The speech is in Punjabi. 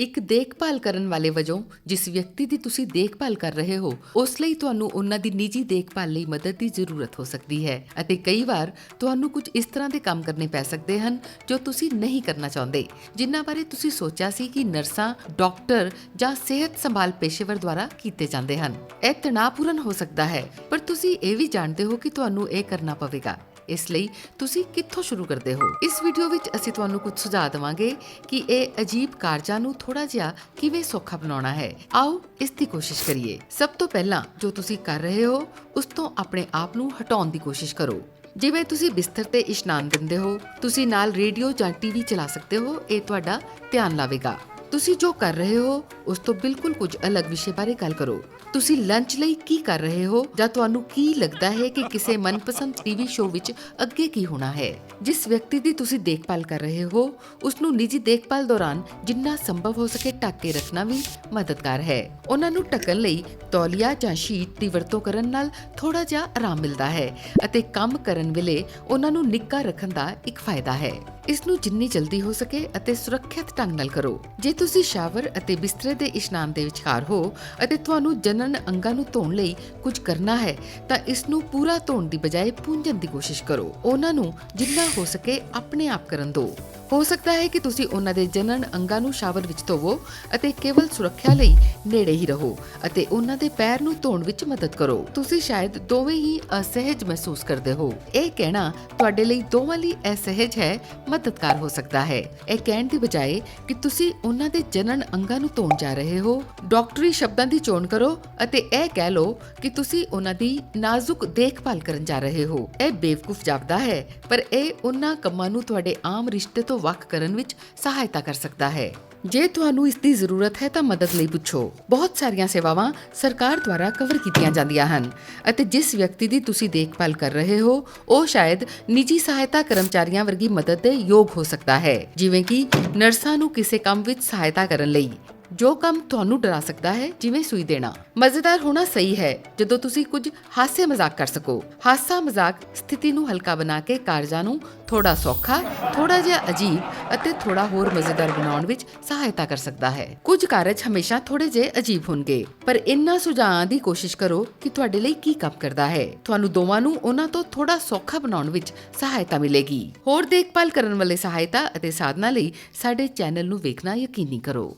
ਇੱਕ ਦੇਖਭਾਲ ਕਰਨ ਵਾਲੇ ਵਜੋਂ ਜਿਸ ਵਿਅਕਤੀ ਦੀ ਤੁਸੀਂ ਦੇਖਭਾਲ ਕਰ ਰਹੇ ਹੋ, ਉਸ ਲਈ ਤੁਹਾਨੂੰ ਉਹਨਾਂ ਦੀ ਨਿੱਜੀ ਦੇਖਭਾਲ ਲਈ ਮਦਦ ਦੀ ਜ਼ਰੂਰਤ ਹੋ ਸਕਦੀ ਹੈ ਅਤੇ ਕਈ ਵਾਰ ਤੁਹਾਨੂੰ ਕੁਝ ਇਸ ਤਰ੍ਹਾਂ ਦੇ ਕੰਮ ਕਰਨੇ ਪੈ ਸਕਦੇ ਹਨ ਜੋ ਤੁਸੀਂ ਨਹੀਂ ਕਰਨਾ ਚਾਹੁੰਦੇ, ਜਿਨ੍ਹਾਂ ਬਾਰੇ ਤੁਸੀਂ ਸੋਚਿਆ ਸੀ ਕਿ ਨਰਸਾਂ, ਡਾਕਟਰ ਜਾਂ ਸਿਹਤ ਸੰਭਾਲ ਪੇਸ਼ੇਵਰ ਦੁਆਰਾ ਕੀਤੇ ਜਾਂਦੇ ਹਨ। ਇਹ ਤਣਾਅਪੂਰਨ ਹੋ ਸਕਦਾ ਹੈ, ਪਰ ਤੁਸੀਂ ਇਹ ਵੀ ਜਾਣਦੇ ਹੋ ਕਿ ਤੁਹਾਨੂੰ ਇਹ ਕਰਨਾ ਪਵੇਗਾ। ਇਸ ਲਈ ਤੁਸੀਂ ਕਿੱਥੋਂ ਸ਼ੁਰੂ ਕਰਦੇ ਹੋ? ਇਸ ਵੀਡੀਓ ਵਿੱਚ ਅਸੀਂ ਤੁਹਾਨੂੰ ਕੁਝ ਸੁਝਾਅ ਦੇਵਾਂਗੇ ਕਿ ਇਹ ਅਜੀਬ ਕਾਰਜਾਂ ਨੂੰ ਥੋੜਾ ਜਿਹਾ ਕਿਵੇਂ ਸੌਖਾ ਬਣਾਉਣਾ ਹੈ? ਆਓ ਇਸ ਦੀ ਕੋਸ਼ਿਸ਼ ਕਰੀਏ। ਸਭ ਤੋਂ ਪਹਿਲਾਂ ਜੋ ਤੁਸੀਂ ਕਰ ਰਹੇ ਹੋ, ਉਸ ਤੋਂ ਆਪਣੇ ਆਪ ਨੂੰ ਹਟਾਉਣ ਦੀ ਕੋਸ਼ਿਸ਼ ਕਰੋ। ਜਿਵੇਂ ਤੁਸੀਂ ਬਿਸਤਰ ਤੇ ਇਸ਼ਨਾਨ ਦਿੰਦੇ ਹੋ, ਤੁਸੀਂ ਨਾਲ ਰੇਡੀਓ ਜਾਂ ਟੀਵੀ ਚਲਾ ਸਕਦੇ ਹੋ, ਇਹ ਤੁਹਾਡਾ ਧਿਆਨ ਲਾਵੇਗਾ। ਤੁਸੀਂ ਜੋ ਕਰ ਰਹੇ ਹੋ, ਉਸ ਤੋਂ ਬਿਲਕੁਲ ਕੁਝ ਅਲੱਗ ਵਿਸ਼ੇ ਬਾਰੇ ਗੱਲ ਕਰੋ। ਤੁਸੀਂ ਲੰਚ ਲਈ ਕੀ ਕਰ ਰਹੇ ਹੋ ਜਾਂ ਤੁਹਾਨੂੰ ਕੀ ਲੱਗਦਾ ਹੈ ਕਿ ਕਿਸੇ ਮਨਪਸੰਦ ਟੀਵੀ ਸ਼ੋਅ ਵਿੱਚ ਅੱਗੇ ਕੀ ਹੋਣਾ ਹੈ? ਜਿਸ ਵਿਅਕਤੀ ਦੀ ਤੁਸੀਂ ਦੇਖਭਾਲ ਕਰ ਰਹੇ ਹੋ ਉਸ ਨੂੰ ਨਿੱਜੀ ਦੇਖਭਾਲ ਦੌਰਾਨ ਜਿੰਨਾ ਸੰਭਵ ਹੋ ਸਕੇ ਢੱਕ ਕੇ ਰੱਖਣਾ ਵੀ ਮਦਦਗਾਰ ਹੈ। ਉਹਨਾਂ ਨੂੰ ਢੱਕਣ ਲਈ ਤੌਲੀਆ ਜਾਂ ਸ਼ੀਟ ਦੀ ਵਰਤੋਂ ਕਰਨ ਨਾਲ ਥੋੜਾ ਜਿਹਾ ਆਰਾਮ ਮਿਲਦਾ ਹੈ ਅਤੇ ਕੰਮ ਕਰਨ ਵੇਲੇ ਉਹਨਾਂ ਨੂੰ ਨਿੱਘਾ ਰੱਖਣ ਦਾ ਇੱਕ ਫਾਇਦਾ ਹੈ। ਇਸ ਨੂੰ ਜਿੰਨੀ ਜਲਦੀ ਹੋ ਸਕੇ ਅਤੇ ਸੁਰੱਖਿਅਤ ਢੰਗ ਨਾਲ ਕਰੋ। ਜੇ ਤੁਸੀਂ ਸ਼ਾਵਰ ਅਤੇ ਬਿਸਤਰੇ ਦੇ ਇਸ਼ਨਾਨ ਦੇ ਵਿਚਕਾਰ ਹੋ ਅਤੇ ਤੁਹਾਨੂੰ ਜਨਨ ਅੰਗਾਂ ਨੂੰ ਧੋਣ ਲਈ ਕੁਝ ਕਰਨਾ ਹੈ, ਤਾਂ ਇਸ ਨੂੰ ਪੂਰਾ ਧੋਣ ਦੀ ਬਜਾਏ ਪੂੰਝਣ ਦੀ ਕੋਸ਼ਿਸ਼ ਕਰੋ। ਉਹਨਾਂ ਨੂੰ ਜਿੰਨਾ ਹੋ ਸਕੇ ਆਪਣੇ ਆਪ ਕਰਨ ਦਿਓ। ਹੋ ਸਕਦਾ ਹੈ ਕਿ ਤੁਸੀਂ ਉਹਨਾਂ ਦੇ ਜਨਨ ਅੰਗਾਂ ਨੂੰ ਸ਼ਾਵਰ ਵਿੱਚ ਧੋਵੋ ਅਤੇ ਕੇਵਲ ਸੁਰੱਖਿਆ ਲਈ ਨੇੜੇ ਹੀ ਰਹੋ ਅਤੇ ਉਹਨਾਂ ਦੇ ਪੈਰ ਨੂੰ ਧੋਣ ਵਿੱਚ ਮਦਦ ਕਰੋ। ਤੁਸੀਂ ਸ਼ਾਇਦ ਦੋਵੇਂ ਹੀ ਅਸਹਿਜ ਮਹਿਸੂਸ ਕਰਦੇ ਹੋ। ਇਹ ਕਹਿਣਾ ਤੁਹਾਡੇ ਲਈ ਦੋਵਾਂ ਲਈ ਅਸਹਿਜ ਹੈ, ਮਦਦਗਾਰ ਹੋ ਸਕਦਾ ਹੈ। ਇਹ ਕਹਿਣ ਦੀ ਬਜਾਏ ਕਿ ਤੁਸੀਂ ਉਹਨਾਂ ਦੇ ਜਨਨ ਅੰਗਾਂ ਨੂੰ ਧੋਣ ਜਾ ਰਹੇ ਹੋ। ਡਾਕਟਰੀ ਸ਼ਬਦਾਂ ਦੀ ਚੋਣ ਕਰੋ ਅਤੇ ਇਹ ਕਹਿ ਲਓ ਕਿ ਤੁਸੀਂ ਉਹਨਾਂ ਦੀ ਨਾਜ਼ੁਕ ਦੇਖਭਾਲ ਕਰਨ ਜਾ ਰਹੇ ਹੋ। ਇਹ ਬੇਵਕੂਫ ਜਾਪਦਾ ਹੈ, ਪਰ ਇਹ ਉਹਨਾਂ ਕੰਮਾਂ ਨੂੰ ਤੁਹਾਡੇ ਆਮ ਰਿਸ਼ਤੇ ਤੋਂ ਵੱਖ ਕਰਨ ਵਿੱਚ ਸਹਾਇਤਾ ਕਰ ਸਕਦਾ ਹੈ। ਜੇ ਤੁਹਾਨੂੰ ਇਸ ਦੀ ਜ਼ਰੂਰਤ ਹੈ ਤਾਂ ਮਦਦ ਲਈ ਪੁੱਛੋ। ਬਹੁਤ ਸਾਰੀਆਂ ਸੇਵਾਵਾਂ ਸਰਕਾਰ ਦੁਆਰਾ ਕਵਰ ਕੀਤੀਆਂ ਜਾਂਦੀਆਂ ਹਨ ਅਤੇ ਜਿਸ ਵਿਅਕਤੀ ਦੀ ਤੁਸੀਂ ਦੇਖਭਾਲ ਕਰ ਰਹੇ ਹੋ, ਉਹ ਸ਼ਾਇਦ ਨਿੱਜੀ ਸਹਾਇਤਾ ਕਰਮਚਾਰੀਆਂ ਵਰਗੀ ਮਦਦ ਦੇ ਯੋਗ ਹੋ ਸਕਦਾ ਹੈ। ਜਿਵੇਂ ਕਿ ਨਰਸਾਂ ਨੂੰ ਕਿਸੇ ਕੰਮ ਵਿੱਚ ਸਹਾਇਤਾ ਕਰਨ ਲਈ। ਜੋ ਕੰਮ ਤੁਹਾਨੂੰ ਡਰਾ ਸਕਦਾ ਹੈ, ਜਿਵੇਂ ਸੂਈ ਦੇਣਾ। ਮਜ਼ੇਦਾਰ ਹੋਣਾ ਸਹੀ ਹੈ, ਜਦੋਂ ਤੁਸੀਂ ਕੁਝ ਹਾਸੇ ਮਜ਼ਾਕ ਕਰ ਸਕੋ। ਹਾਸਾ ਮਜ਼ਾਕ ਸਥਿਤੀ ਨੂੰ ਹਲਕਾ ਬਣਾ ਕੇ ਕਾਰਜਾਂ ਨੂੰ ਥੋੜਾ ਸੌਖਾ ਥੋੜਾ ਜਿਹਾ ਅਜੀਬ ਅਤੇ ਥੋੜਾ ਹੋਰ ਮਜ਼ੇਦਾਰ ਬਣਾਉਣ ਵਿੱਚ ਸਹਾਇਤਾ ਕਰ ਸਕਦਾ ਹੈ। ਕੁਝ ਕਾਰਜ ਹਮੇਸ਼ਾ ਥੋੜੇ ਜਿਹੇ ਅਜੀਬ ਹੋਣਗੇ, ਪਰ ਇਨ੍ਹਾਂ ਸੁਝਾਆਂ ਦੀ ਕੋਸ਼ਿਸ਼ ਕਰੋ ਕਿ ਤੁਹਾਡੇ ਲਈ ਕੀ ਕੰਮ ਕਰਦਾ ਹੈ। ਤੁਹਾਨੂੰ ਦੋਵਾਂ ਨੂੰ ਉਹਨਾਂ ਤੋਂ ਥੋੜਾ ਸੌਖਾ ਬਣਾਉਣ ਵਿੱਚ ਸਹਾਇਤਾ ਮਿਲੇਗੀ। ਹੋਰ ਦੇਖਭਾਲ ਕਰਨ ਵਾਲੇ ਸਹਾਇਤਾ ਅਤੇ ਸਾਧਨਾ ਲਈ ਸਾਡੇ ਚੈਨਲ ਨੂੰ ਵੇਖਣਾ ਯਕੀਨੀ ਕਰੋ।